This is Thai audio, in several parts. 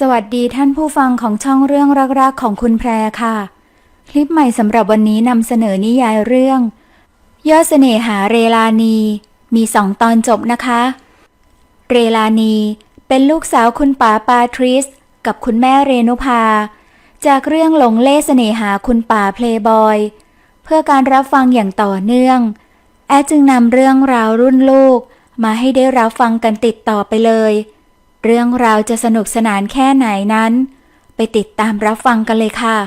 สวัสดีท่านผู้ฟังของช่องเรื่องรักๆของคุณแพรค่ะ คลิปใหม่สำหรับวันนี้นำเสนอนิยายเรื่อง ยอดเสน่หาเรลานี มีสองตอนจบนะคะ เรลานีเป็นลูกสาวคุณป๋าปาทริส กับคุณแม่เรนุภา จากเรื่องหลงเล่เสน่หาคุณป๋าเพลย์บอย เพื่อการรับฟังอย่างต่อเนื่อง แอดจึงนำเรื่องราวรุ่นลูก มาให้ได้รับฟังกันติดต่อไปเลย เรื่องราวจะสนุกสนานแค่ไหนนั้น ไปติดตามรับฟังกันเลยค่ะ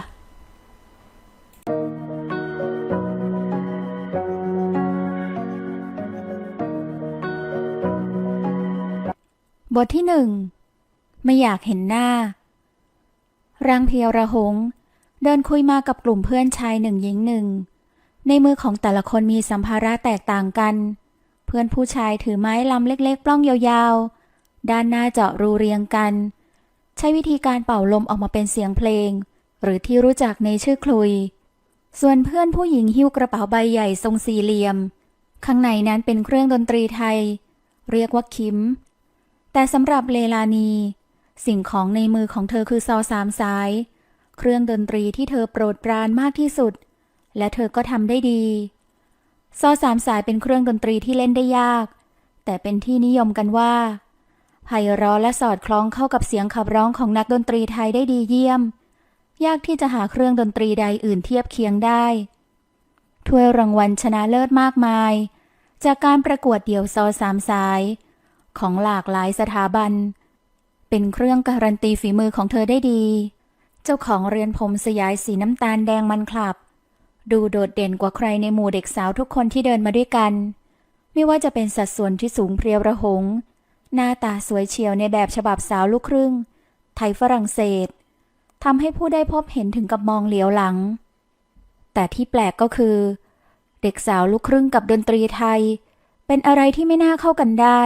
บทที่หนึ่งไม่อยากเห็นหน้า รังเพียวระหง เดินคุยมากับกลุ่มเพื่อนชายหนึ่งหญิงหนึ่ง ในมือของแต่ละคนมีสัมภาระแตกต่างกัน เพื่อนผู้ชายถือไม้ลำเล็กๆ ปล้องยาวๆ ด้านหน้าเจาะรูเรียงกัน ใช้วิธีการเป่าลมออกมาเป็นเสียงเพลง หรือที่รู้จักในชื่อคลุย ส่วนเพื่อนผู้หญิงหิ้วกระเป๋าใบใหญ่ทรงสี่เหลี่ยม ข้างในนั้นเป็นเครื่องดนตรีไทย เรียกว่าคิม แต่สำหรับเลลานี สิ่งของในมือของเธอคือซอสามสาย เครื่องดนตรีที่เธอโปรดปรานมากที่สุด และเธอก็ทำได้ดีซอสามสายเป็นเครื่องดนตรีที่เล่นได้ยาก แต่เป็นที่นิยมกันว่า ไพเราะและสอดคล้องเข้ากับเสียงขับร้องของนักดนตรีไทยได้ดีเยี่ยม ยากที่จะหาเครื่องดนตรีใดอื่นเทียบเคียงได้ถ้วยรางวัลชนะเลิศมากมาย จากการประกวดเดี่ยวซอสามสาย ของหลากหลายสถาบัน เป็นเครื่องการันตีฝีมือของเธอได้ดี เจ้าของเรือนผมสยายสีน้ำตาลแดงมันคลับ ดูโดดเด่นกว่าใครในหมู่เด็กสาวทุกคนที่เดินมาด้วยกัน ไม่ว่าจะเป็นสัดส่วนที่สูงเพรียวระหง หน้าตาสวยเฉียวในแบบฉบับสาวลูกครึ่ง ไทยฝรั่งเศสทำให้ผู้ได้พบเห็นถึงกับมองเหลียวหลัง แต่ที่แปลกก็คือ เด็กสาวลูกครึ่งกับดนตรีไทย เป็นอะไรที่ไม่น่าเข้ากันได้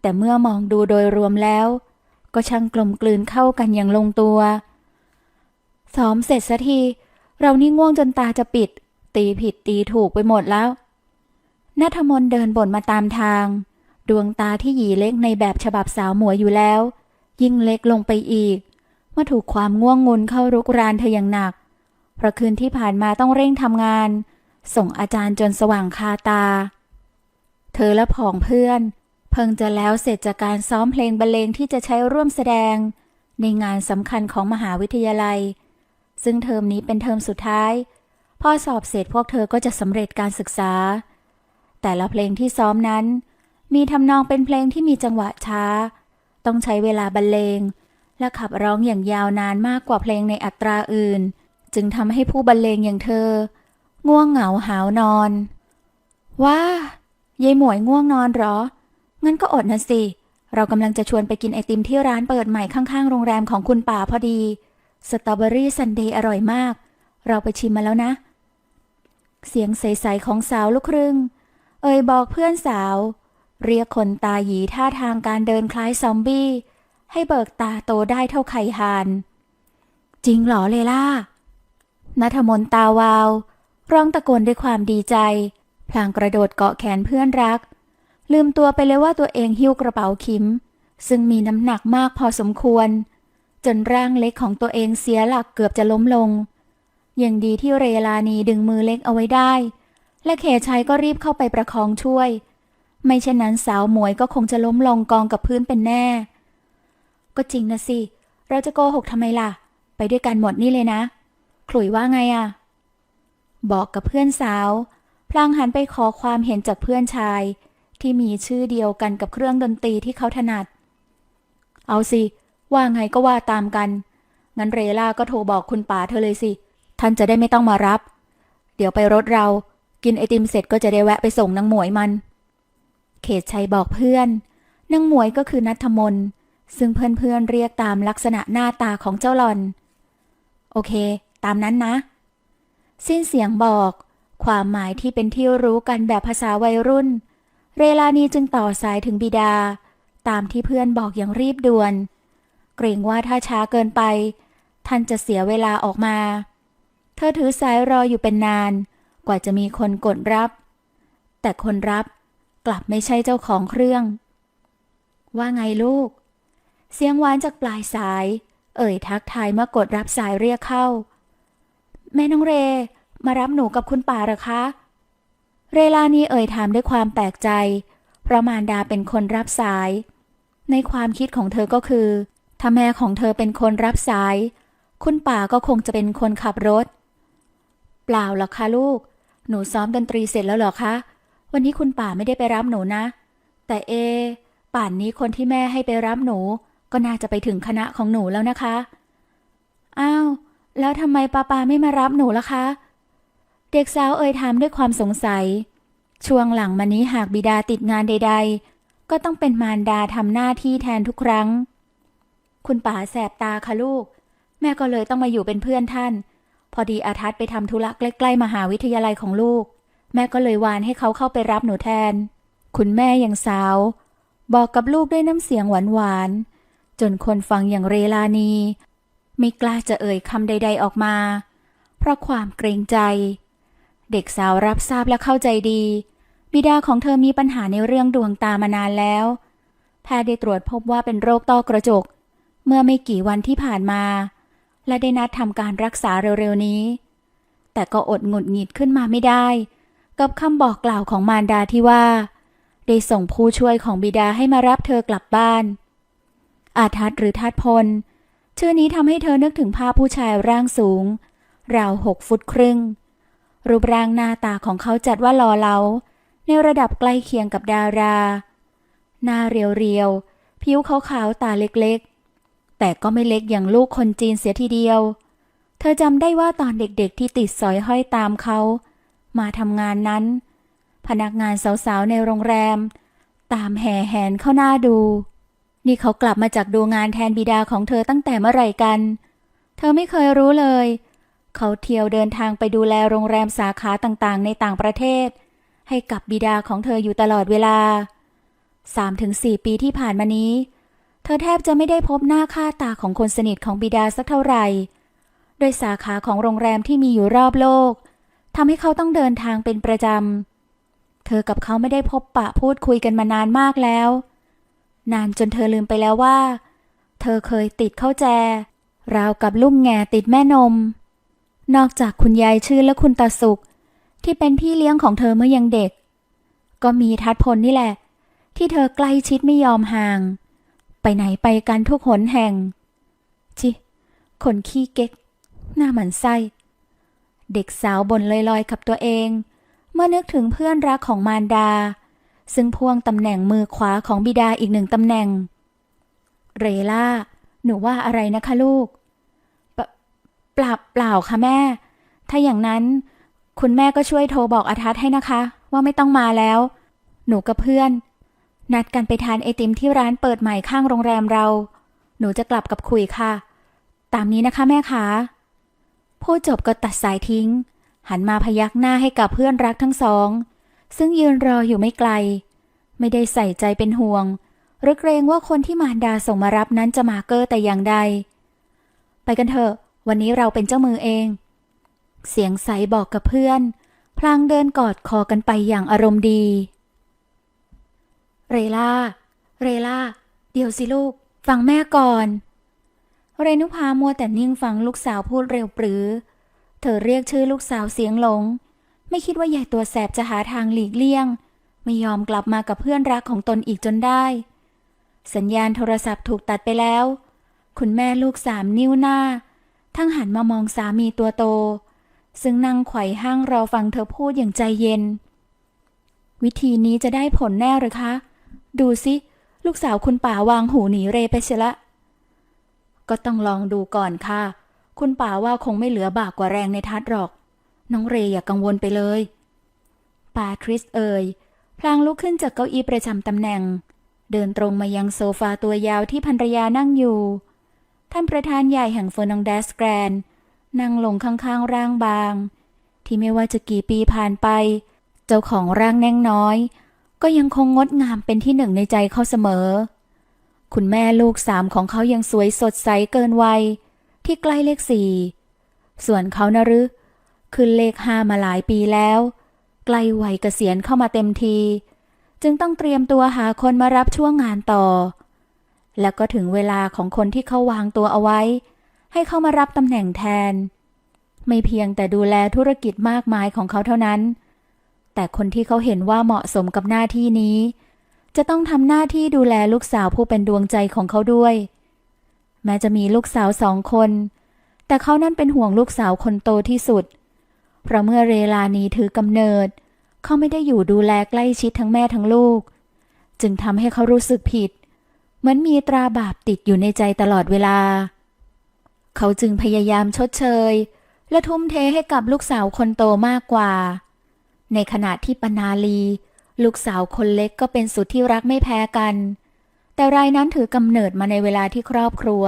แต่เมื่อมองดูโดยรวมแล้ว ก็ช่างกลมกลืนเข้ากันอย่างลงตัวซ้อมเสร็จสักที เรานี่ง่วงจนตาจะปิด ตีผิดตีถูกไปหมดแล้วนัทมนเดินบ่นมาตามทาง ดวงตาที่หยีเล็กในแบบฉบับสาวหมวยอยู่แล้ว ยิ่งเล็กลงไปอีก เมื่อถูกความง่วงงุนเข้ารุกรานเธออย่างหนัก เพราะคืนที่ผ่านมาต้องเร่งทำงาน ส่งอาจารย์จนสว่างคาตา เธอและผองเพื่อน เพิ่งจะแล้วเสร็จจากการซ้อมเพลงบรรเลงที่จะใช้ร่วมแสดง ในงานสำคัญของมหาวิทยาลัย ซึ่งเทอมนี้เป็นเทอมสุดท้าย พอสอบเสร็จพวกเธอก็จะสำเร็จการศึกษา แต่ละเพลงที่ซ้อมนั้น มีทำนองเป็นเพลงที่มีจังหวะช้า ต้องใช้เวลาบรรเลง และขับร้องอย่างยาวนานมากกว่าเพลงในอัตราอื่น จึงทำให้ผู้บรรเลงอย่างเธอ ง่วงเหงาหาวนอนว้ายายหมวยง่วงนอนหรอ งั้นก็อดนะสิ เรากำลังจะชวนไปกินไอติมที่ร้านเปิดใหม่ข้างๆ โรงแรมของคุณป่าพอดี สตรอเบอรี่ซันเดย์อร่อยมาก เราไปชิมมาแล้วนะ เสียงใสๆของสาวลูกครึ่ง เอ่ยบอกเพื่อนสาว เรียกคนตาหยีท่าทางการเดินคล้ายซอมบี้ ให้เบิกตาโตได้เท่าไข่หาน จริงเหรอเลล่านัทมนต์ตาวาว ร้องตะโกนด้วยความดีใจ พลางกระโดดเกาะแขนเพื่อนรัก ลืมตัวไปเลยว่าตัวเองหิ้วกระเป๋าคิม ซึ่งมีน้ำหนักมากพอสมควร จนร่างเล็กของตัวเองเสียหลักเกือบจะล้มลงอย่างดีที่เรลานีดึงมือเล็กเอาไว้ได้ และเขชัยก็รีบเข้าไปประคองช่วย ไม่เช่นนั้นสาวหมวยก็คงจะล้มลงกองกับพื้นเป็นแน่ ก็จริงนะสิ เราจะโกหกทำไมล่ะ ไปด้วยกันหมดนี่เลยนะ ขลุยว่าไงอะบอกกับเพื่อนสาว พลางหันไปขอความเห็นจากเพื่อนชาย ที่มีชื่อเดียวกันกับเครื่องดนตรีที่เขาถนัด เอาสิ ว่าไงก็ว่าตามกัน งั้นเรล่าก็โทรบอกคุณป๋าเธอเลยสิ ท่านจะได้ไม่ต้องมารับ เดี๋ยวไปรถเรา กินไอติมเสร็จก็จะได้แวะไปส่งนางหมวยมัน เขตชัยบอกเพื่อนนางหมวยก็คือนัทมน ซึ่งเพื่อนๆเรียกตามลักษณะหน้าตาของเจ้าหลอน โอเค ตามนั้นนะ สิ้นเสียงบอก ความหมายที่เป็นที่รู้กันแบบภาษาวัยรุ่น เรลานีจึงต่อสายถึงบิดา ตามที่เพื่อนบอกอย่างรีบด่วน เกรงว่าถ้าช้าเกินไป ท่านจะเสียเวลาออกมา เธอถือสายรออยู่เป็นนาน กว่าจะมีคนกดรับ แต่คนรับ กลับไม่ใช่เจ้าของเครื่อง ว่าไงลูก เสียงหวานจากปลายสาย เอ่ยทักทายเมื่อกดรับสายเรียกเข้า แม่น้องเร มารับหนูกับคุณป่าหรอคะ เรลานีเอ่ยถามด้วยความแปลกใจ เพราะมารดาเป็นคนรับสาย ในความคิดของเธอก็คือถ้าแม่ของเธอเป็นคนรับสาย คุณป่าก็คงจะเป็นคนขับรถ เปล่าหรอกคะลูก หนูซ้อมดนตรีเสร็จแล้วหรอคะ วันนี้คุณป่าไม่ได้ไปรับหนูนะ แต่เอ ป่านนี้คนที่แม่ให้ไปรับหนู ก็น่าจะไปถึงคณะของหนูแล้วนะคะ อ้าว แล้วทำไมป้าปาไม่มารับหนูล่ะคะ เด็กสาวเอ่ยถามด้วยความสงสัย ช่วงหลังมานี้หากบิดาติดงานใด ๆ ก็ต้องเป็นมารดาทำหน้าที่แทนทุกครั้ง คุณป๋าแสบตาค่ะลูก แม่ก็เลยต้องมาอยู่เป็นเพื่อนท่าน พอดีอาทัศน์ไปทำธุระใกล้ๆมหาวิทยาลัยของลูก แม่ก็เลยวานให้เขาเข้าไปรับหนูแทน คุณแม่อย่างสาว บอกกับลูกด้วยน้ำเสียงหวานๆ จนคนฟังอย่างเรลานี ไม่กล้าจะเอ่ยคำใด ๆออกมา เพราะความเกรงใจ เด็กสาวรับทราบและเข้าใจดี บิดาของเธอมีปัญหาในเรื่องดวงตามานานแล้วแพทย์ได้ตรวจพบว่าเป็นโรคต้อกระจก เมื่อไม่กี่วันที่ผ่านมา และได้นัดทำการรักษาเร็วๆนี้ แต่ก็อดหงุดหงิดขึ้นมาไม่ได้ กับคำบอกกล่าวของมารดาที่ว่า ได้ส่งผู้ช่วยของบิดาให้มารับเธอกลับบ้าน อาทัศหรือทัศพล ชื่อนี้ทำให้เธอนึกถึงภาพผู้ชายร่างสูง ราวหกฟุตครึ่ง รูปร่างหน้าตาของเขาจัดว่าหล่อเหลาในระดับใกล้เคียงกับดารา หน้าเรียวๆ ผิวขาวๆ ตาเล็กๆ แต่ก็ไม่เล็กอย่างลูกคนจีนเสียทีเดียว เธอจำได้ว่าตอนเด็กๆที่ติดสอยห้อยตามเขา มาทำงานนั้น พนักงานสาวๆในโรงแรม ตามแห่แหนเข้าหน้าดู นี่เขากลับมาจากดูงานแทนบิดาของเธอตั้งแต่เมื่อไหร่กัน เธอไม่เคยรู้เลย เขาเที่ยวเดินทางไปดูแลโรงแรมสาขาต่างๆ ในต่างประเทศ ให้กับบิดาของเธออยู่ตลอดเวลา3-4ปีที่ผ่านมานี้ เธอแทบจะไม่ได้พบหน้าค่าตาของคนสนิทของบิดาสักเท่าไหร่ โดยสาขาของโรงแรมที่มีอยู่รอบโลก ทำให้เขาต้องเดินทางเป็นประจำ เธอกับเขาไม่ได้พบปะพูดคุยกันมานานมากแล้ว นานจนเธอลืมไปแล้วว่า เธอเคยติดเข้าแจ ราวกับลุ่มแง่ติดแม่นม นอกจากคุณยายชื่อและคุณตาสุข ที่เป็นพี่เลี้ยงของเธอเมื่อยังเด็ก ก็มีทัดพลนี่แหละ ที่เธอใกล้ชิดไม่ยอมห่าง ไปไหนไปกันทุกหนแห่ง จิ คนขี้เก๊ก หน้าหมันไส้ เด็กสาวบ่นลอยๆกับตัวเอง เมื่อนึกถึงเพื่อนรักของมารดา ซึ่งพ่วงตำแหน่งมือขวาของบิดาอีกหนึ่งตำแหน่ง เรล่า หนูว่าอะไรนะคะลูกเปปล่าเปล่าค่ะแม่ ถ้าอย่างนั้นคุณแม่ก็ช่วยโทรบอกอาทัศให้นะคะ ว่าไม่ต้องมาแล้ว หนูกับเพื่อน นัดกันไปทานไอติมที่ร้านเปิดใหม่ข้างโรงแรมเรา หนูจะกลับกับคุยค่ะ ตามนี้นะคะแม่คะ พูดจบก็ตัดสายทิ้ง หันมาพยักหน้าให้กับเพื่อนรักทั้งสอง ซึ่งยืนรออยู่ไม่ไกล ไม่ได้ใส่ใจเป็นห่วง หรือเกรงว่าคนที่มารดาส่งมารับนั้นจะมาเกอร์แต่อย่างใด ไปกันเถอะ วันนี้เราเป็นเจ้ามือเอง เสียงใสบอกกับเพื่อน พลางเดินกอดคอกันไปอย่างอารมณ์ดี เรล่า เรล่า เดี๋ยวสิลูก ฟังแม่ก่อน เรนุภามัวแต่นิ่งฟังลูกสาวพูดเร็วปรือ เธอเรียกชื่อลูกสาวเสียงหลง ไม่คิดว่ายายตัวแสบจะหาทางหลีกเลี่ยง ไม่ยอมกลับมากับเพื่อนรักของตนอีกจนได้ สัญญาณโทรศัพท์ถูกตัดไปแล้ว คุณแม่ลูกสามนิ้วหน้า ทั้งหันมามองสามีตัวโต ซึ่งนั่งไขว่ห้างรอฟังเธอพูดอย่างใจเย็น วิธีนี้จะได้ผลแน่หรือคะ ดูสิ ลูกสาวคุณป่าวางหูหนีเรไปเสียละ ก็ต้องลองดูก่อนค่ะ คุณป่าว่าคงไม่เหลือบากกว่าแรงในทัดหรอก น้องเรอย่ากังวลไปเลยปาทริสเอ่ยพลางลุกขึ้นจากเก้าอี้ประจำตำแหน่ง เดินตรงมายังโซฟาตัวยาวที่ภรรยานั่งอยู่ ท่านประธานใหญ่แห่งเฟอร์นองเดสแกรนนั่งลงข้างๆร่างบาง ที่ไม่ว่าจะกี่ปีผ่านไป เจ้าของร่างแน่งน้อย ก็ยังคงงดงามเป็นที่หนึ่งในใจเขาเสมอ คุณแม่ลูกสามของเขายังสวยสดใสเกินวัย ที่ใกล้เลขสี่ ส่วนเขานะรือขึ้นเลขห้ามาหลายปีแล้ว ใกล้วัยเกษียณเข้ามาเต็มที จึงต้องเตรียมตัวหาคนมารับช่วงงานต่อ แล้วก็ถึงเวลาของคนที่เขาวางตัวเอาไว้ ให้เข้ามารับตำแหน่งแทน ไม่เพียงแต่ดูแลธุรกิจมากมายของเขาเท่านั้น แต่คนที่เขาเห็นว่าเหมาะสมกับหน้าที่นี้ จะต้องทำหน้าที่ดูแลลูกสาวผู้เป็นดวงใจของเขาด้วย แม้จะมีลูกสาวสองคน แต่เขานั่นเป็นห่วงลูกสาวคนโตที่สุด เพราะเมื่อเรลานีถือกำเนิด เขาไม่ได้อยู่ดูแลใกล้ชิดทั้งแม่ทั้งลูก จึงทำให้เขารู้สึกผิด เหมือนมีตราบาปติดอยู่ในใจตลอดเวลา เขาจึงพยายามชดเชย และทุ่มเทให้กับลูกสาวคนโตมากกว่า ในขณะที่ปนาลี ลูกสาวคนเล็กก็เป็นสุดที่รักไม่แพ้กัน แต่รายนั้นถือกำเนิดมาในเวลาที่ครอบครัว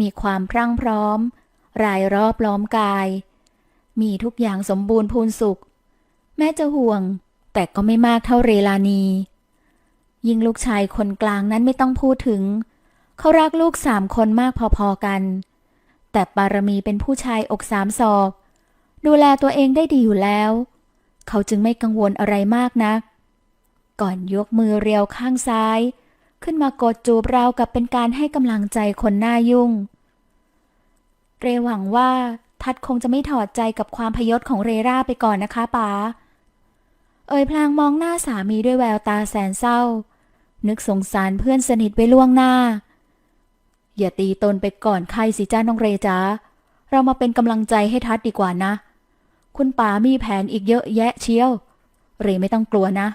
มีความพรั่งพร้อม รายรอบล้อมกาย มีทุกอย่างสมบูรณ์พูนสุข แม้จะห่วง แต่ก็ไม่มากเท่าเรลานี ยิ่งลูกชายคนกลางนั้นไม่ต้องพูดถึง เขารักลูกสามคนมากพอๆกัน แต่ปารมีเป็นผู้ชายอกสามศอก ดูแลตัวเองได้ดีอยู่แล้ว เขาจึงไม่กังวลอะไรมากนัก ก่อนยกมือเรียวข้างซ้าย ขึ้นมากดจูบราวกับเป็นการให้กำลังใจคนหน้ายุ่ง เรหวังว่าทัดคงจะไม่ถอดใจกับความพยศของเรราไปก่อนนะคะป๋าเอ่ยพลางมองหน้าสามีด้วยแววตาแสนเศร้า นึกสงสารเพื่อนสนิทไว้ล่วงหน้า อย่าตีตนไปก่อนใครสิจ้าน้องเรจ้าเรามาเป็นกำลังใจให้ทัดดีกว่านะ คุณป๋ามีแผนอีกเยอะแยะเชียว เรไม่ต้องกลัวนะ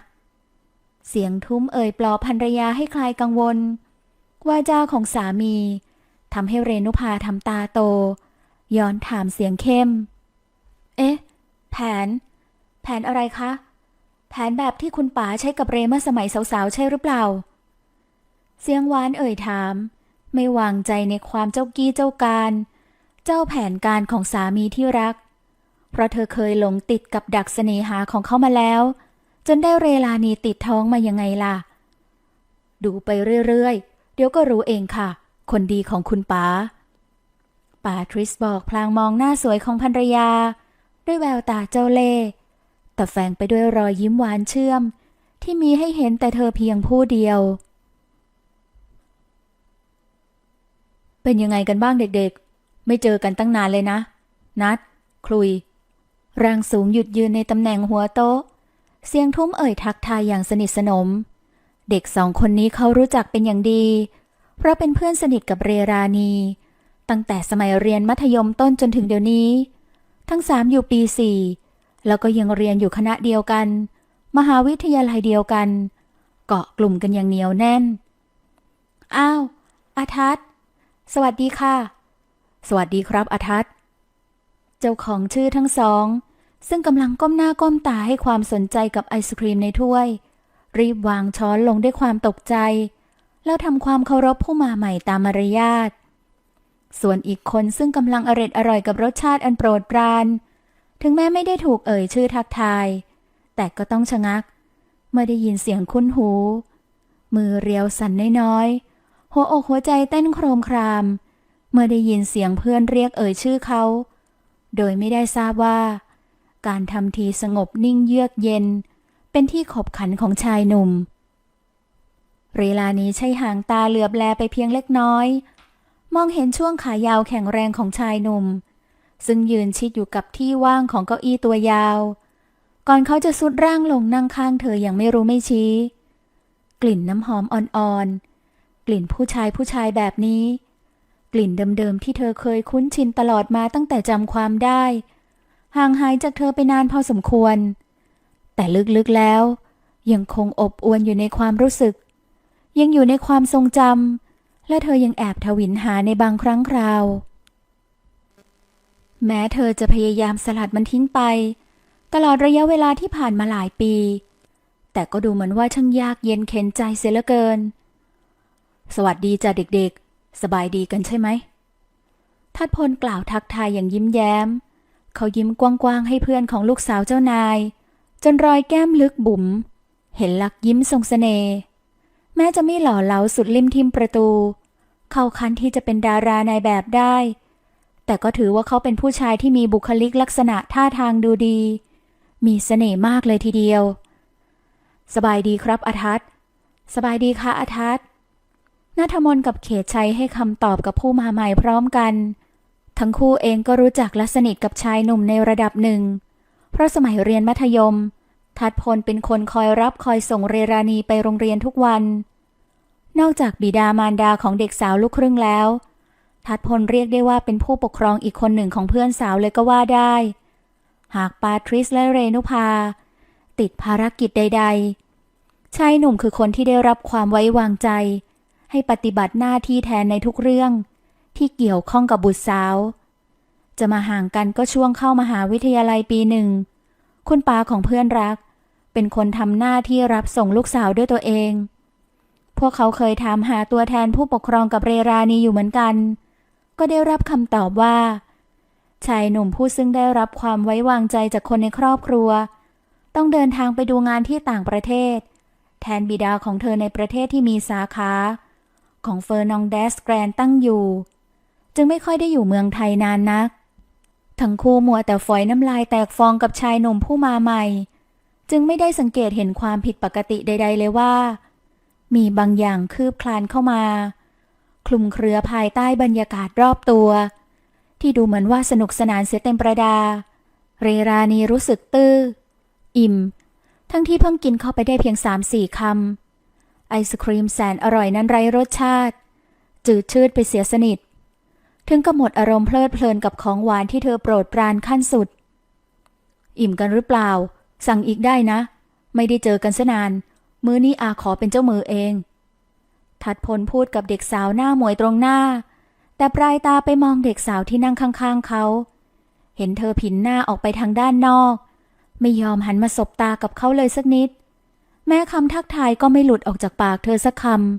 เสียงทุ้มเอ่ยปลอบภรรยาให้คลายกังวล วาจาของสามีทำให้เรนุภาทำตาโต ย้อนถามเสียงเข้ม เอ๊ะ แผน แผนอะไรคะ แผนแบบที่คุณป๋าใช้กับเรเมื่อสมัยสาวๆ ใช่หรือเปล่า เสียงหวานเอ่ยถาม ไม่วางใจในความเจ้ากี้เจ้าการ เจ้าแผนการของสามีที่รัก เพราะเธอเคยหลงติดกับดักเสน่หาของเขามาแล้ว จนได้เรลานีติดท้องมายังไงล่ะ ดูไปเรื่อยๆ เดี๋ยวก็รู้เองค่ะ คนดีของคุณป๋าป่าทริสบอกพลางมองหน้าสวยของภรรยา ด้วยแววตาเจ้าเล่แต่แฝงไปด้วยรอยยิ้มหวานเชื่อม ที่มีให้เห็นแต่เธอเพียงผู้เดียว เป็นยังไงกันบ้างเด็กๆ ไม่เจอกันตั้งนานเลยนะ นัด คลุยร่างสูงหยุดยืนในตำแหน่งหัวโต๊ะ เสียงทุ้มเอ่ยทักทายอย่างสนิทสนม เด็กสองคนนี้เขารู้จักเป็นอย่างดี เพราะเป็นเพื่อนสนิทกับเรรานีตั้งแต่สมัยเรียนมัธยมต้นจนถึงเดี๋ยวนี้ ทั้งสามอยู่ปีสี่แล้วก็ยังเรียนอยู่คณะเดียวกัน มหาวิทยาลัยเดียวกัน เกาะกลุ่มกันอย่างเหนียวแน่น อ้าวอาทัศน์สวัสดีค่ะ สวัสดีครับอาทัศน์เจ้าของชื่อทั้งสอง ซึ่งกำลังก้มหน้าก้มตาให้ความสนใจกับไอศครีมในถ้วย รีบวางช้อนลงด้วยความตกใจ แล้วทำความเคารพผู้มาใหม่ตามมารยาท ส่วนอีกคนซึ่งกำลังอร็ดอร่อยกับรสชาติอันโปรดปราน ถึงแม้ไม่ได้ถูกเอ่ยชื่อทักทาย แต่ก็ต้องชะงัก เมื่อได้ยินเสียงคุ้นหู มือเรียวสั่นน้อยๆหัวอกหัวใจเต้นโครมคราม เมื่อได้ยินเสียงเพื่อนเรียกเอ่ยชื่อเขา โดยไม่ได้ทราบว่า การทำทีสงบนิ่งเยือกเย็น เป็นที่ขบขันของชายหนุ่มเรลานี้ใช้หางตาเหลือบแลไปเพียงเล็กน้อย มองเห็นช่วงขายาวแข็งแรงของชายหนุ่ม ซึ่งยืนชิดอยู่กับที่ว่างของเก้าอี้ตัวยาว ก่อนเขาจะสุดร่างลงนั่งข้างเธออย่างไม่รู้ไม่ชี้ กลิ่นน้ำหอมอ่อนๆ กลิ่นผู้ชายผู้ชายแบบนี้ กลิ่นเดิมๆที่เธอเคยคุ้นชินตลอดมาตั้งแต่จำความได้ ห่างหายจากเธอไปนานพอสมควร แต่ลึกๆแล้ว ยังคงอบอวนอยู่ในความรู้สึก ยังอยู่ในความทรงจำและเธอยังแอบทวินหาในบางครั้งคราว แม้เธอจะพยายามสลัดมันทิ้งไป ตลอดระยะเวลาที่ผ่านมาหลายปี แต่ก็ดูเหมือนว่าช่างยากเย็นเข็นใจเสียเหลือเกิน สวัสดีจ้ะเด็กๆ สบายดีกันใช่ไหมทัดพลกล่าวทักทายอย่างยิ้มแย้ม เขายิ้มกว้างๆให้เพื่อนของลูกสาวเจ้านาย จนรอยแก้มลึกบุ๋ม เห็นลักยิ้มทรงเสน่ห์แม้จะไม่หล่อเหลาสุดริมทิมประตู เข้าคันที่จะเป็นดารานายแบบได้ แต่ก็ถือว่าเขาเป็นผู้ชายที่มีบุคลิกลักษณะท่าทางดูดี มีเสน่ห์มากเลยทีเดียว สบายดีครับอาทัศสบายดีค่ะอาทัศนัทมน์กับเขตชัยให้คำตอบกับผู้มาใหม่พร้อมกัน ทั้งคู่เองก็รู้จักและสนิทกับชายหนุ่มในระดับหนึ่ง เพราะสมัยเรียนมัธยม ทัดพลเป็นคนคอยรับคอยส่งเรรานีไปโรงเรียนทุกวัน นอกจากบิดามารดาของเด็กสาวลูกครึ่งแล้ว ทัดพลเรียกได้ว่าเป็นผู้ปกครองอีกคนหนึ่งของเพื่อนสาวเลยก็ว่าได้ หากปาทริสและเรนุภาติดภารกิจใด ๆ ชายหนุ่มคือคนที่ได้รับความไว้วางใจ ให้ปฏิบัติหน้าที่แทนในทุกเรื่อง ที่เกี่ยวข้องกับบุตรสาว จะมาห่างกันก็ช่วงเข้ามหาวิทยาลัยปีหนึ่ง คุณป้าของเพื่อนรัก เป็นคนทำหน้าที่รับส่งลูกสาวด้วยตัวเอง พวกเขาเคยถามหาตัวแทนผู้ปกครองกับเรรานีอยู่เหมือนกัน ก็ได้รับคำตอบว่า ชายหนุ่มผู้ซึ่งได้รับความไว้วางใจจากคนในครอบครัว ต้องเดินทางไปดูงานที่ต่างประเทศ แทนบิดาของเธอในประเทศที่มีสาขาของเฟอร์นองเดสแกรนตั้งอยู่ จึงไม่ค่อยได้อยู่เมืองไทยนานนัก ทั้งคู่มัวแต่ฝอยน้ำลายแตกฟองกับชายหนุ่มผู้มาใหม่ จึงไม่ได้สังเกตเห็นความผิดปกติใด ๆ เลยว่า มีบางอย่างคืบคลานเข้ามา คลุมเครือภายใต้บรรยากาศรอบตัว ที่ดูเหมือนว่าสนุกสนานเสียเต็มประดา เรรานีรู้สึกตื้อ อิ่ม ทั้งที่เพิ่งกินเข้าไปได้เพียงสามสี่คำไอศครีมแสนอร่อยนั้นไร้รสชาติ จืดชืดไปเสียสนิท ถึงกับหมดอารมณ์เพลิดเพลินกับของหวานที่เธอโปรดปรานขั้นสุด อิ่มกันหรือเปล่า สั่งอีกได้นะ ไม่ได้เจอกันซะนาน มื้อนี้อาขอเป็นเจ้ามือเอง ทัดพลพูดกับเด็กสาวหน้าหมวยตรงหน้า แต่ปลายตาไปมองเด็กสาวที่นั่งข้างๆเขา เห็นเธอผินหน้าออกไปทางด้านนอก ไม่ยอมหันมาสบตากับเขาเลยสักนิด แม้คำทักทายก็ไม่หลุดออกจากปากเธอสักคำ